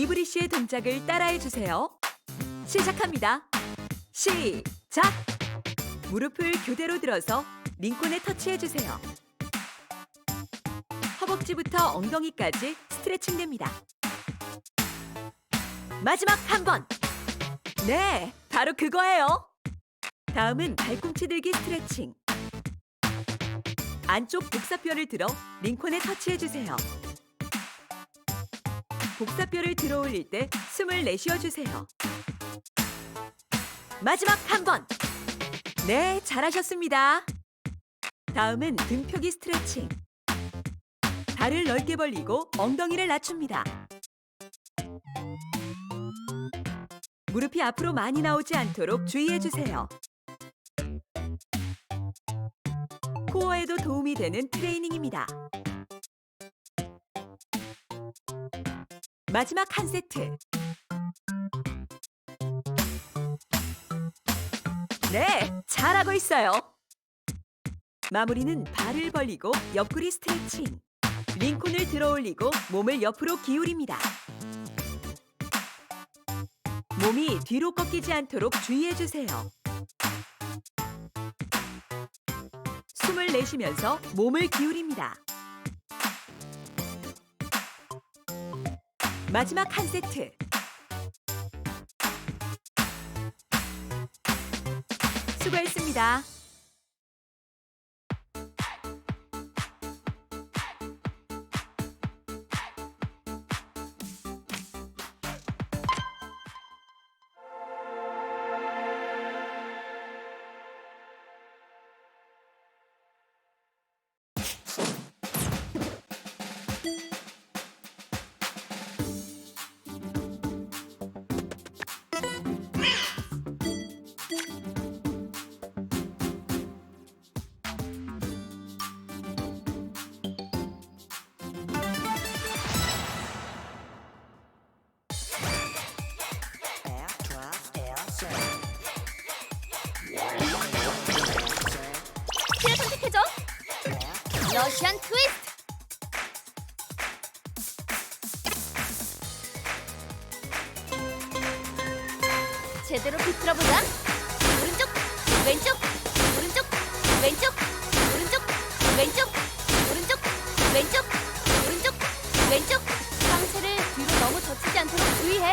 니브리 씨의 동작을 따라해 주세요. 시작합니다. 시작! 무릎을 교대로 들어서 링콘에 터치해 주세요. 허벅지부터 엉덩이까지 스트레칭 됩니다. 마지막 한 번. 네, 바로 그거예요. 다음은 발꿈치 들기 스트레칭. 안쪽 복사뼈를 들어 링콘에 터치해 주세요. 복사뼈를 들어 올릴 때 숨을 내쉬어 주세요. 마지막 한 번. 네, 잘하셨습니다. 다음은 등 펴기 스트레칭. 다리를 넓게 벌리고 엉덩이를 낮춥니다. 무릎이 앞으로 많이 나오지 않도록 주의해 주세요. 코어에도 도움이 되는 트레이닝입니다. 마지막 한 세트. 네, 잘하고 있어요. 마무리는 발을 벌리고 옆구리 스트레칭. 링콘을 들어 올리고 몸을 옆으로 기울입니다. 몸이 뒤로 꺾이지 않도록 주의해 주세요. 숨을 내쉬면서 몸을 기울입니다. 마지막 한 세트. 수고했습니다. 주의해.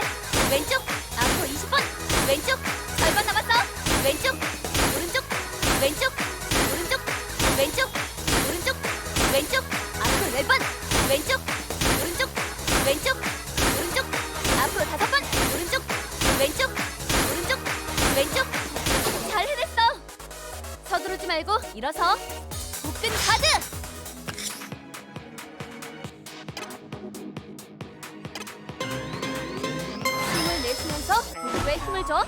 왼쪽, 앞으로 20번. 왼쪽, 절반 남았어. 왼쪽, 오른쪽, 왼쪽, 오른쪽, 왼쪽, 오른쪽, 왼쪽, 앞으로 네 번. 왼쪽, 오른쪽, 왼쪽, 오른쪽, 앞으로 다섯 번. 오른쪽, 왼쪽, 오른쪽, 왼쪽. 잘 해냈어. 서두르지 말고 일어서. 복근 가드. 힘을 줘.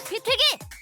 비틀기!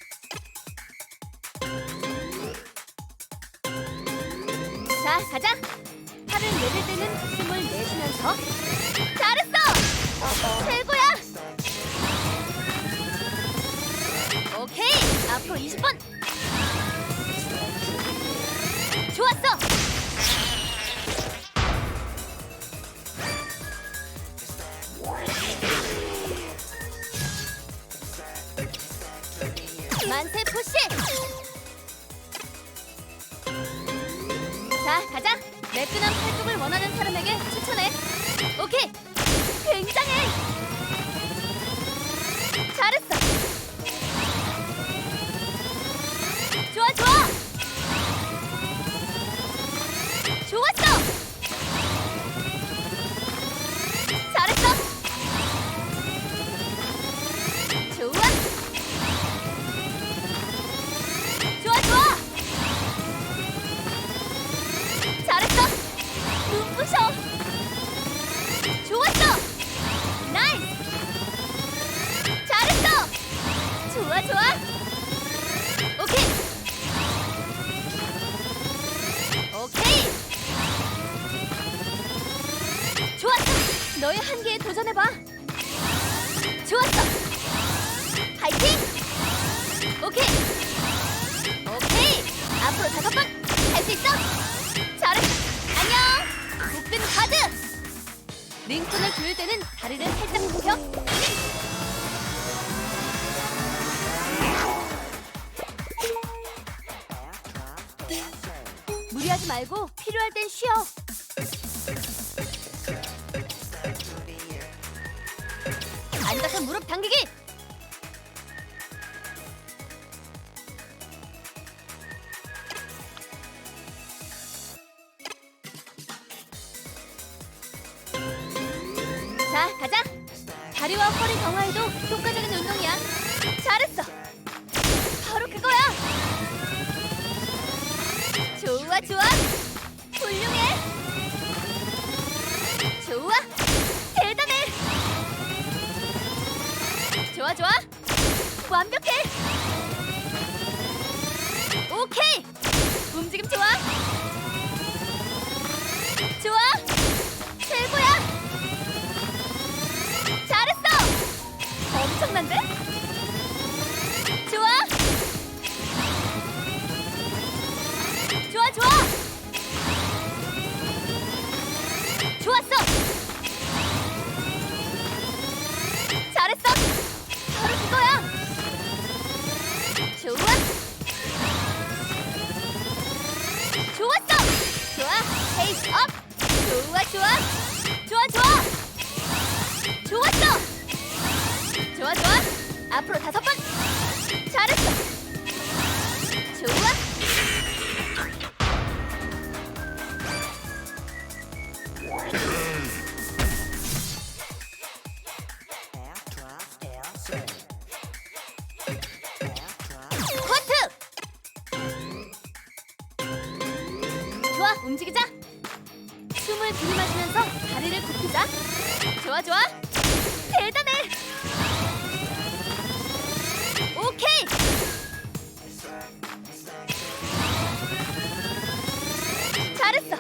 잘했어.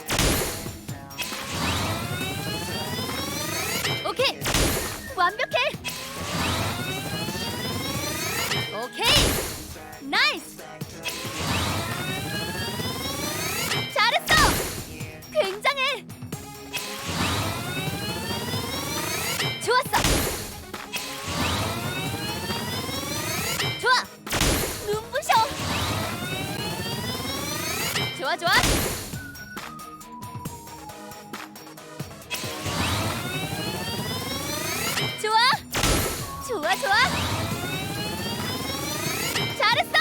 오케이. 완벽해. 좋아 좋아. 잘했어.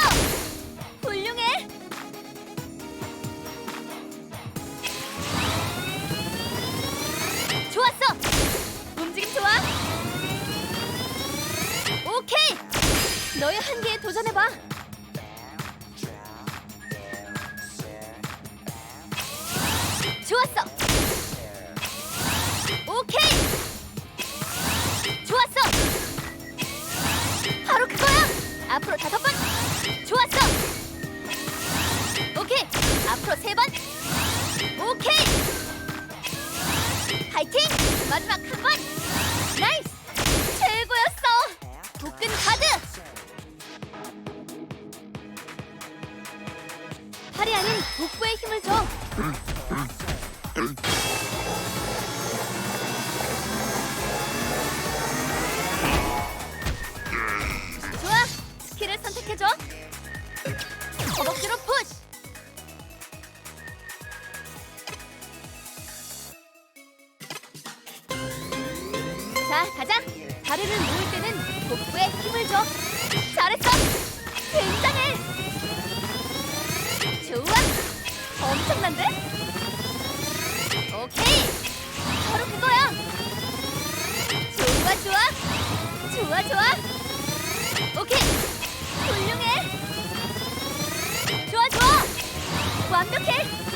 훌륭해. 좋았어. 움직임 좋아. 오케이. 너의 한계에 도전해봐. 파리 아닌 복부에 힘을 줘. 좋아, 스킬을 선택해줘. 허벅지로 푸시. 자, 가자. 다리를 모을 때는 복부에 힘을 줘. 잘했어. 안 돼? 오케이! 바로 그거야! 좋아, 좋아! 좋아, 좋아! 오케이! 훌륭해! 좋아, 좋아! 완벽해!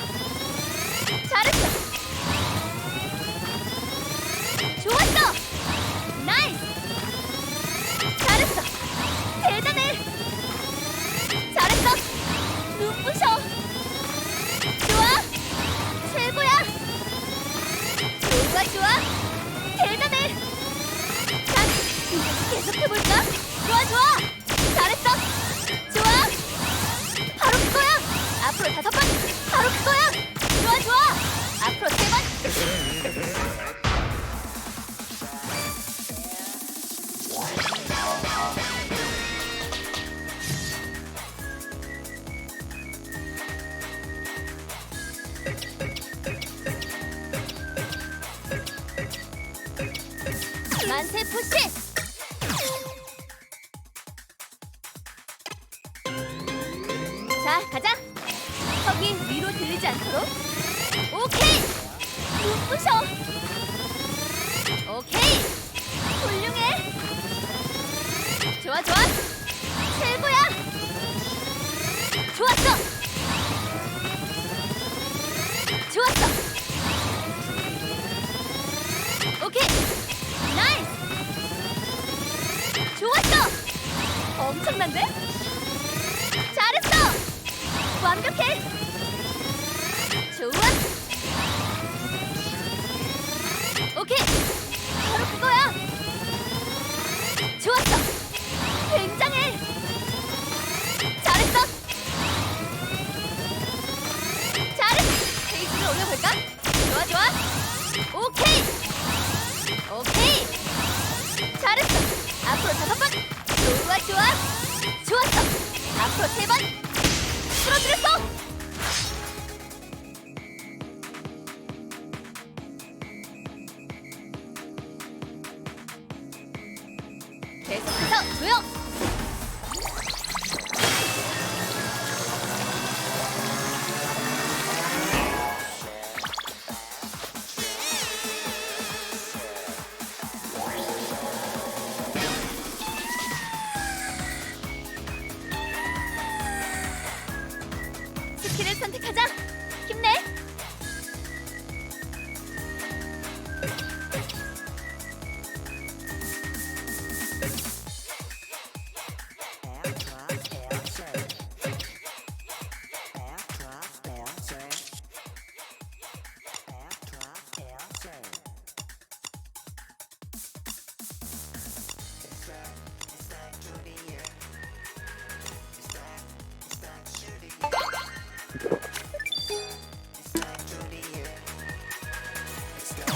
만세 푸시!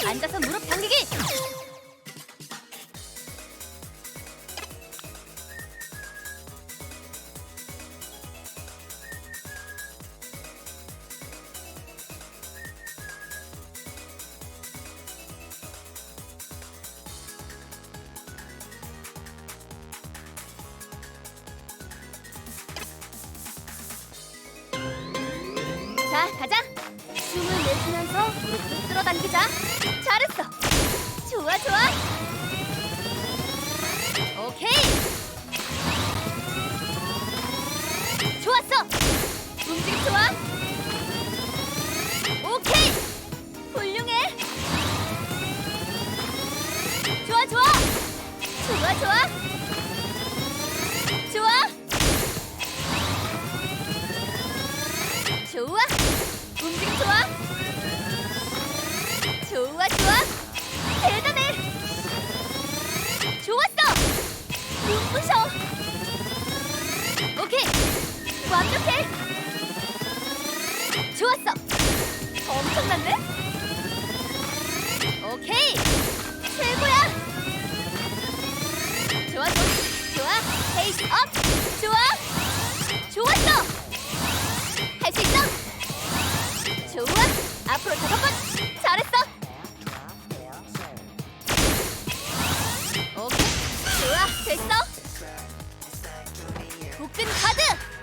앉아서 무릎 당기기! 좋 아. 복근 가득!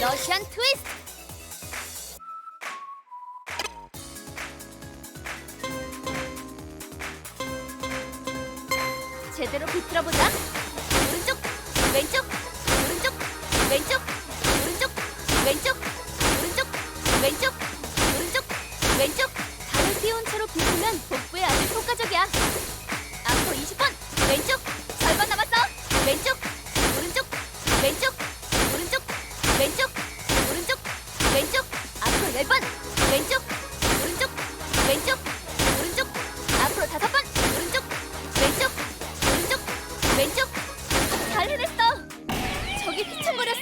러시안 트위스트.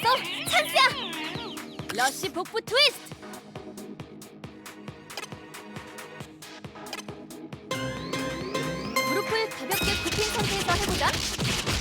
또 찬스야! 러쉬 복부 트위스트! 무릎을 가볍게 굽힌 상태에서 해보자.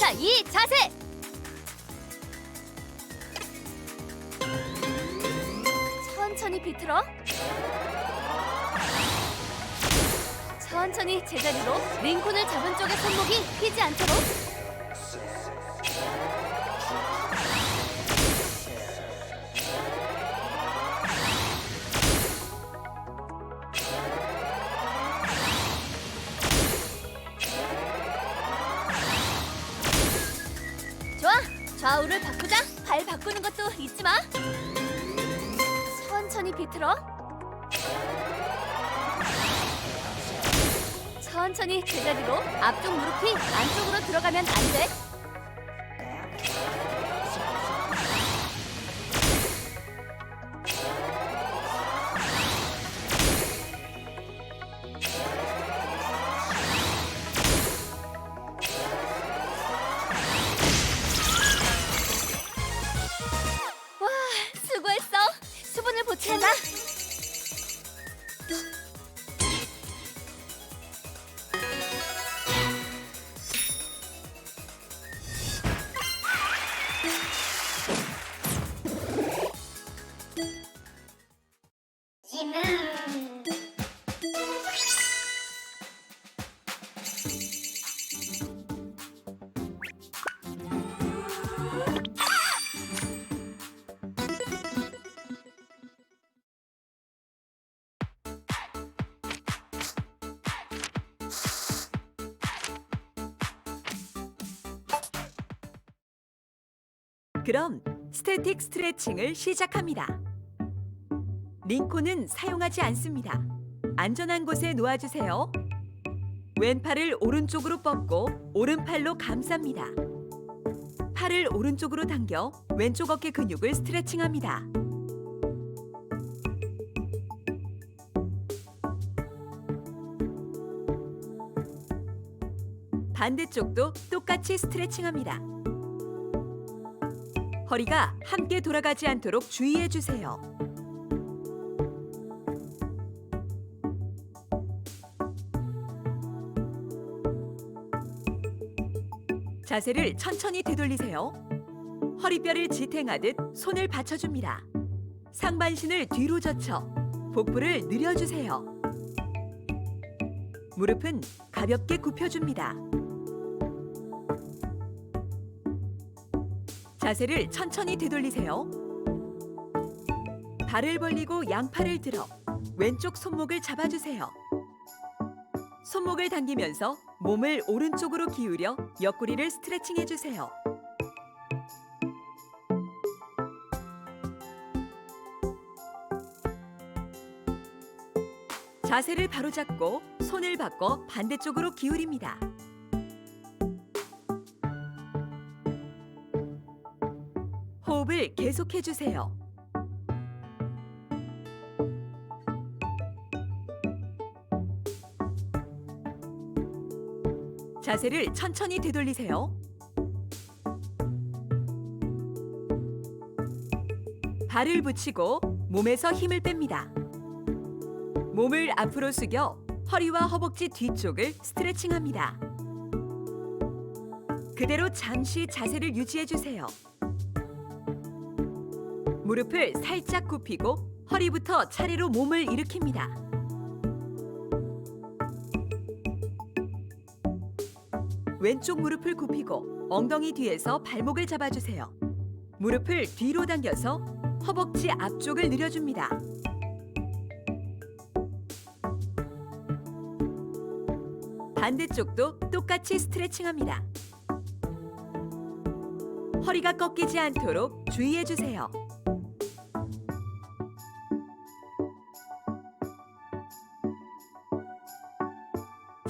자, 이 자세. 천천히 비틀어. 천천히 제자리로 링콘을 잡은 쪽의 손목이 휘지 않도록 들어? 천천히 제자리로 앞쪽 무릎이 안쪽으로 들어가면 안 돼. 그럼 스태틱 스트레칭을 시작합니다. 링코는 사용하지 않습니다. 안전한 곳에 놓아주세요. 왼팔을 오른쪽으로 뻗고 오른팔로 감쌉니다. 팔을 오른쪽으로 당겨 왼쪽 어깨 근육을 스트레칭합니다. 반대쪽도 똑같이 스트레칭합니다. 허리가 함께 돌아가지 않도록 주의해 주세요. 자세를 천천히 되돌리세요. 허리뼈를 지탱하듯 손을 받쳐줍니다. 상반신을 뒤로 젖혀 복부를 늘려주세요. 무릎은 가볍게 굽혀줍니다. 자세를 천천히 되돌리세요. 발을 벌리고 양팔을 들어 왼쪽 손목을 잡아주세요. 손목을 당기면서 몸을 오른쪽으로 기울여 옆구리를 스트레칭 해주세요. 자세를 바로잡고 손을 바꿔 반대쪽으로 기울입니다. 호흡을 계속해 주세요. 자세를 천천히 되돌리세요. 발을 붙이고 몸에서 힘을 뺍니다. 몸을 앞으로 숙여 허리와 허벅지 뒤쪽을 스트레칭합니다. 그대로 잠시 자세를 유지해 주세요. 무릎을 살짝 굽히고 허리부터 차례로 몸을 일으킵니다. 왼쪽 무릎을 굽히고 엉덩이 뒤에서 발목을 잡아주세요. 무릎을 뒤로 당겨서 허벅지 앞쪽을 늘려줍니다. 반대쪽도 똑같이 스트레칭합니다. 허리가 꺾이지 않도록 주의해 주세요.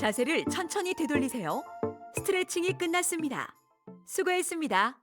자세를 천천히 되돌리세요. 스트레칭이 끝났습니다. 수고했습니다.